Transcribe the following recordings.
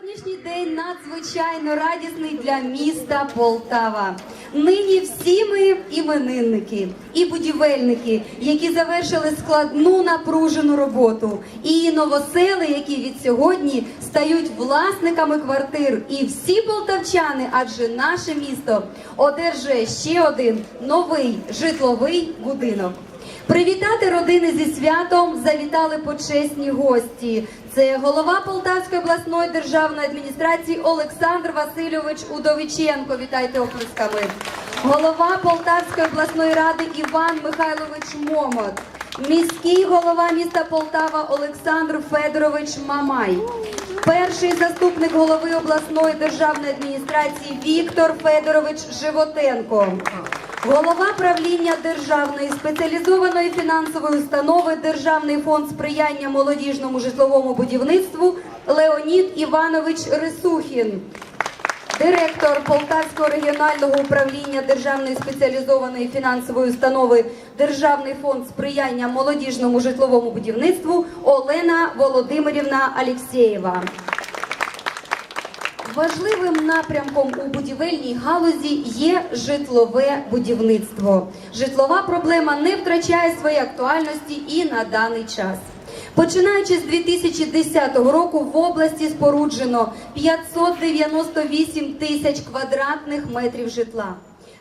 Сьогоднішній день надзвичайно радісний для міста Полтава. Нині всі ми іменинники і будівельники, які завершили складну напружену роботу, і новосели, які від сьогодні стають власниками квартир. І всі полтавчани, адже наше місто одержує ще один новий житловий будинок. Привітати родини зі святом завітали почесні гості. Це голова Полтавської обласної державної адміністрації Олександр Васильович Удовиченко. Вітайте оплесками. Голова Полтавської обласної ради Іван Михайлович Момот. Міський голова міста Полтава Олександр Федорович Мамай. Перший заступник голови обласної державної адміністрації Віктор Федорович Животенко. Голова правління державної спеціалізованої фінансової установи Державний фонд сприяння молодіжному житловому будівництву Леонід Іванович Рисухін. Директор Полтавського регіонального управління Державної спеціалізованої фінансової установи Державний фонд сприяння молодіжному житловому будівництву Олена Володимирівна Алєксєєва. Важливим напрямком у будівельній галузі є житлове будівництво. Житлова проблема не втрачає своєї актуальності і на даний час. Починаючи з 2010 року в області споруджено 598 тисяч квадратних метрів житла.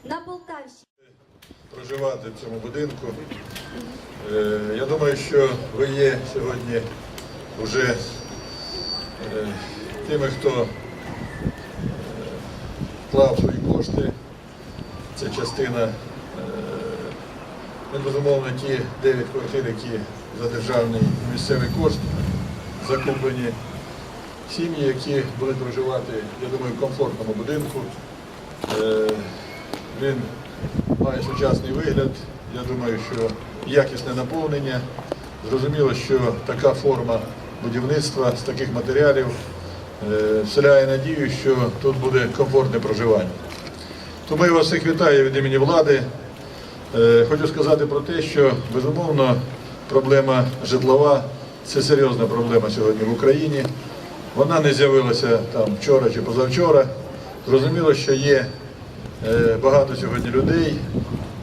На Полтавщині проживати в цьому будинку. Е, Я думаю, що ви є сьогодні вже е, тими, хто вклав свої кошти. Це частина, е, ну, безумовно, ті 9 квартир, які за державний місцевий кошт закуплені. Сім'ї, які будуть проживати, я думаю, в комфортному будинку. Е, Він має сучасний вигляд. Я думаю, що якісне наповнення. Зрозуміло, що така форма будівництва з таких матеріалів вселяє надію, що тут буде комфортне проживання. Тому я вас всіх вітаю від імені влади. Е, Хочу сказати про те, що безумовно проблема житлова це серйозна проблема сьогодні в Україні. Вона не з'явилася там вчора чи позавчора. Зрозуміло, що є е, багато сьогодні людей,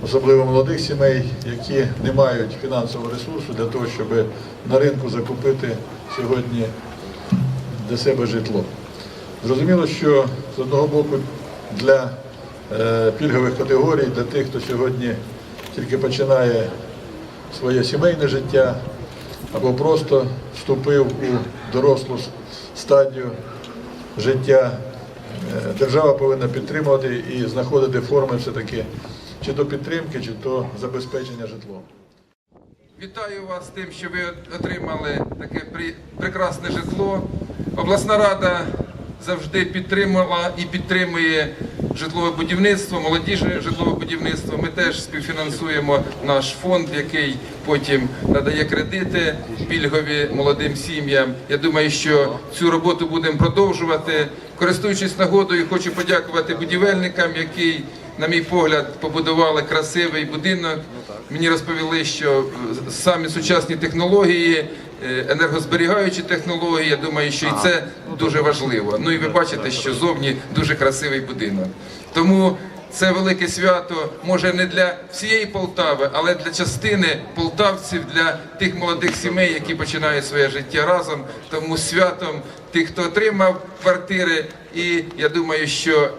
особливо молодих сімей, які не мають фінансового ресурсу для того, щоб на ринку закупити сьогодні для себе житло. Зрозуміло, що з одного боку для е, пільгових категорій, для тих, хто сьогодні тільки починає своє сімейне життя або просто вступив у дорослу стадію життя, е, держава повинна підтримувати і знаходити форми все-таки чи то підтримки, чи то забезпечення житлом. Вітаю вас з тим, що ви отримали таке прекрасне житло. Обласна рада завжди підтримала і підтримує житлове будівництво, молодіжне житлове будівництво. Ми теж співфінансуємо наш фонд, який потім надає кредити пільгові молодим сім'ям. Я думаю, що цю роботу будемо продовжувати. Користуючись нагодою, хочу подякувати будівельникам, які, на мій погляд, побудували красивий будинок. Мені розповіли, що е, самі сучасні технології, е, енергозберігаючі технології, я думаю, що і це дуже важливо. Ну і ви бачите, що зовні дуже красивий будинок. Тому це велике свято, може не для всієї Полтави, але для частини полтавців, для тих молодих сімей, які починають своє життя разом. Тому святом тих, хто отримав квартири, і я думаю, що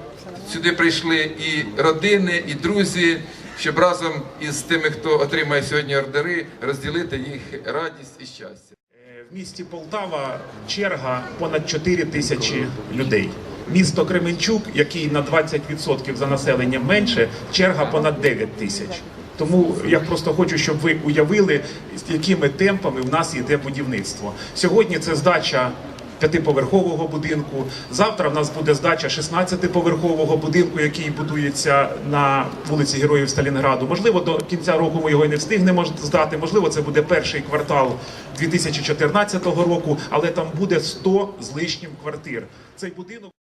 сюди прийшли і родини, і друзі, щоб разом із тими, хто отримає сьогодні ордери, розділити їх радість і щастя. Е, В місті Полтава черга понад 4 тисячі людей. Місто Кременчук, який на 20% за населенням менше, черга понад 9 тисяч. Тому я просто хочу, щоб ви уявили, з якими темпами в нас йде будівництво. Сьогодні це здача п'ятиповерхового будинку. Завтра в нас буде здача 16-поверхового будинку, який будується на вулиці Героїв Сталінграду. Можливо, до кінця року ми його і не встигнемо здати. Можливо, це буде перший квартал 2014 року, але там буде 100 з лишнім квартир. Цей будинок.